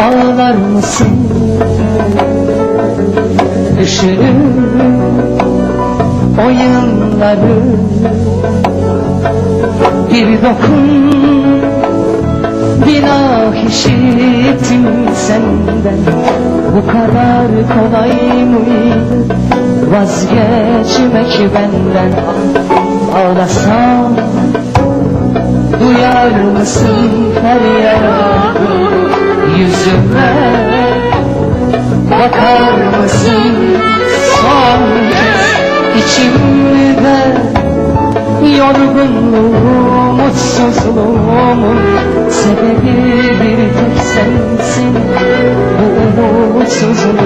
ağlar mısın? Üşürüm o yılları Bir dokun. Günah işittim senden. Bu kadar kolay mıydı? Vazgeçmek benden. Ağlasam duyar mısın her feryat yüzüme Bakar mısın? Son kez içimde Yorgunluğum, mutsuzluğumun Sebebi bir tek sensin. Bu umutsuzluğum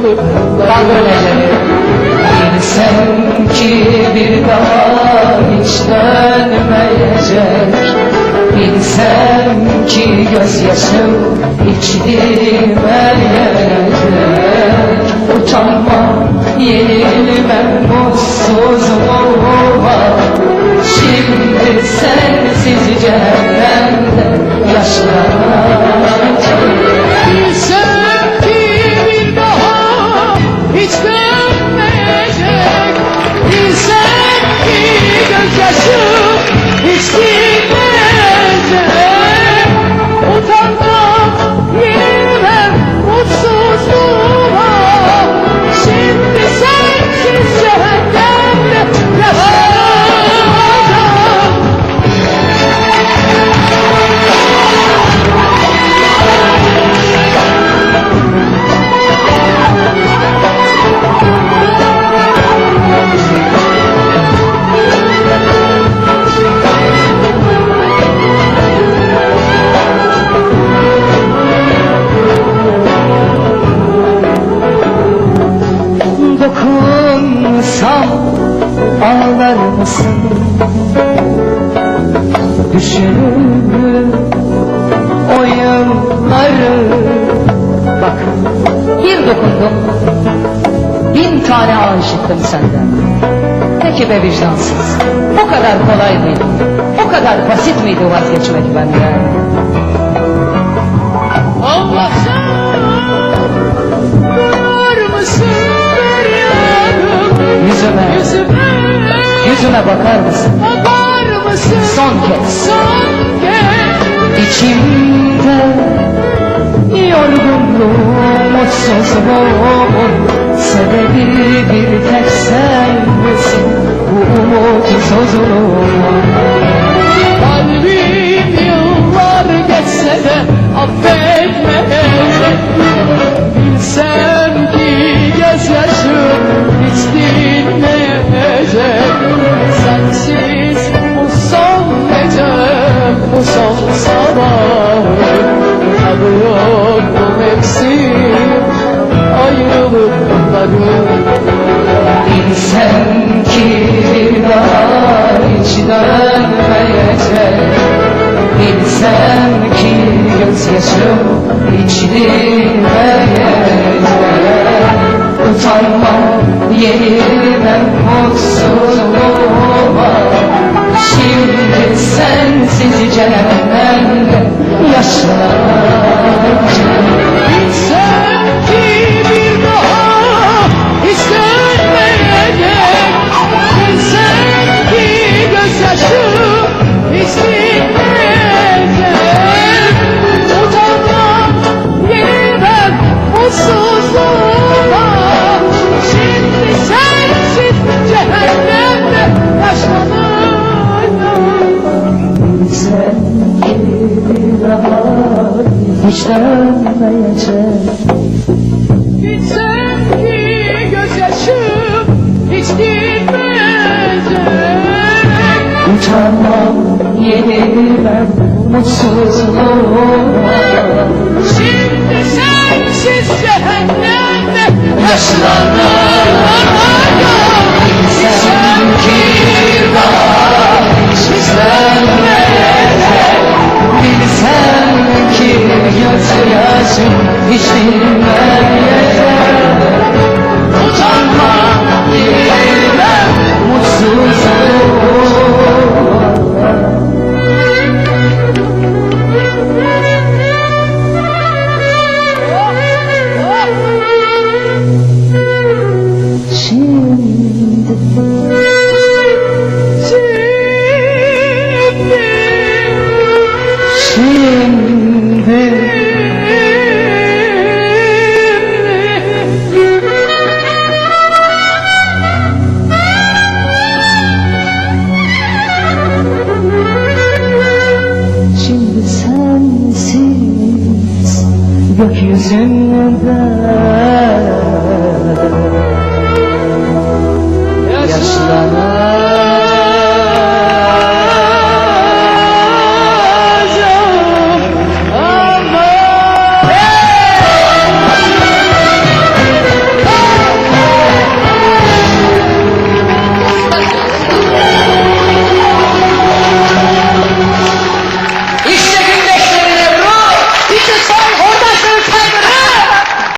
ayrılıklar Bilsem ki bir daha hiç dönmeyecek. Bilsem ki gözyaşım hiç dinmeyecek Utanmam, yenilmem mutsuzluğuma Şimdi sensiz cehennemde yaşlanacağım ağlar mısın? Düşünür o yılları Bak bir dokundum Bin tane aşıktım senden Peki be vicdansız O kadar kolay mıydı? O kadar basit miydi vazgeçmek benden? Anlatsam yüzüme bakar mısın? Bakar mısın? Son kez. Son kez. İçimde yorgunluğum, mutsuzluğumun ayrılıkların Bilsem ki bir daha hiç dönmeyecek Bilsem ki gözyaşım hiç dinmeyecek Utanmam, yenilmem mutsuzluğuma Şimdi sensiz cehennemde yaşlanacağım bir daha hiç dönmeyecek Bilsem ki gözyaşım hiç dinmeyecek Utanmam, yenilmem mutsuzluğuma Şimdi sensiz cehennemde Yaşlanacağım